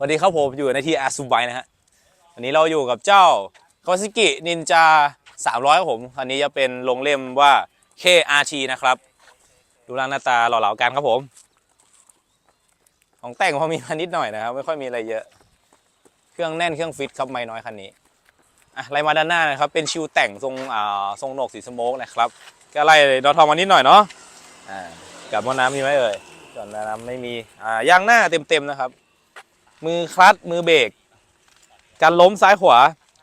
วัสดีครับผมอยู่ในที่อาซูไบนะฮะวันนี้เราอยู่กับเจ้าคาวาซ k กินินจา300ครับผมคันนี้จะเป็นลงเล่มว่า KRT นะครับ ดูร่างหน้าตาหล่อเหลากันครับผม ของแต่งพอมีมานิดหน่อยนะครับ ไม่ค่อยมีอะไรเยอะ เครื่องแน่นเครื่องฟิตครับไม่น้อยคันนี้อะไล่มาด้านหน้านะครับ เป็นชิวแต่งทรงอ่าทรงโหนกสีสโมกนะครับก็ไล่ดอทอมมานิดหน่อยเนาะอ่ากับหม้อน้ำมีไหมเอ่ยก่อนน้ำไม่มีอ่ายางหน้าเต็มๆนะครับ มือคลัตช์มือเบรกการล้มซ้ายขวา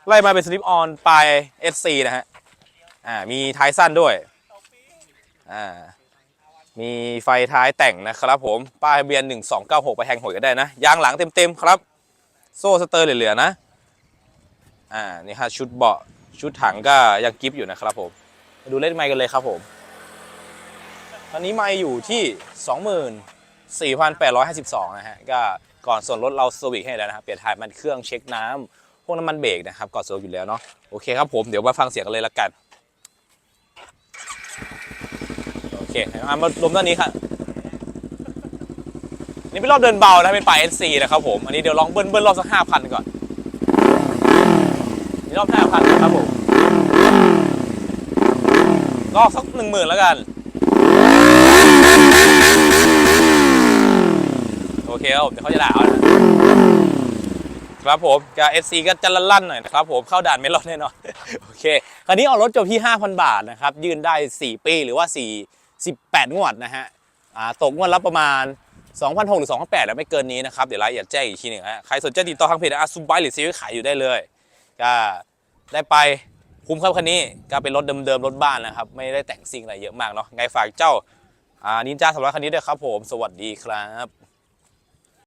ไล่มาเป็นสลิปออนปลาย SC นะฮะอ่ามีท้ายสั้นด้วยอ่ามีไฟท้ายแต่งนะครับผม ป้ายเบียน 1296 ไปแทงหวยก็ได้นะ ยางหลังเต็ม ๆ ครับ โซ่สเตอร์เหลือ ๆ นะ อ่า นี่ฮะชุดเบาะชุดถังก็ยังกิฟอยู่นะครับผม มาดูเล่นไมค์กันเลยครับผม ตอนนี้ไมค์อยู่ที่ 24,852 นะฮะ ก็ ก่อนส่วนรถเราสวิกให้แล้วนะครับเปลี่ยนถ่ายมันเครื่องเช็คน้ำพวกน้ำมันเบรกนะครับก่อนสวิกอยู่แล้วเนาะโอเคครับผมเดี๋ยวมาฟังเสียงกันเลยละกันโอเคเอามารวมด้านนี้ครับนี่เป็นรอบเดินเบานะเป็นปลาย NC นะครับผมอันนี้เดี๋ยวลองเบิ้ลเบิ้ลรอบสักห้าพันก่อนนี่รอบห้าพันนะครับผมรอบสักหนึ่งหมื่นแล้วกัน โอเคครับผมเดี๋ยวเขาจะด่าเอานะครับผมกับ SC ก็จะลั่นๆหน่อยนะครับผมเข้าด่านไม่รอดแน่นอนโอเค คราวนี้เอารถจบที่ 5,000 บาทนะครับ ยื่นได้ 4 ปีหรือว่า 4 18 งวดนะฮะตกงวดละประมาณ 2,600หรือ2,800แล้วไม่เกินนี้นะครับ เดี๋ยวรายละเอียดแจ้งอีกทีหนึ่งฮะใครสนใจติดต่อทางเพจอาซูบายหรือซีวิขายอยู่ได้เลยก็ได้ไปคุ้มครับคันนี้ก็เป็นรถเดิมๆรถบ้านนะครับ ไม่ได้แต่งซิ่งอะไรเยอะมากเนาะไงฝากเจ้านินจาสำหรับคันนี้ด้วยครับผม สวัสดีครับ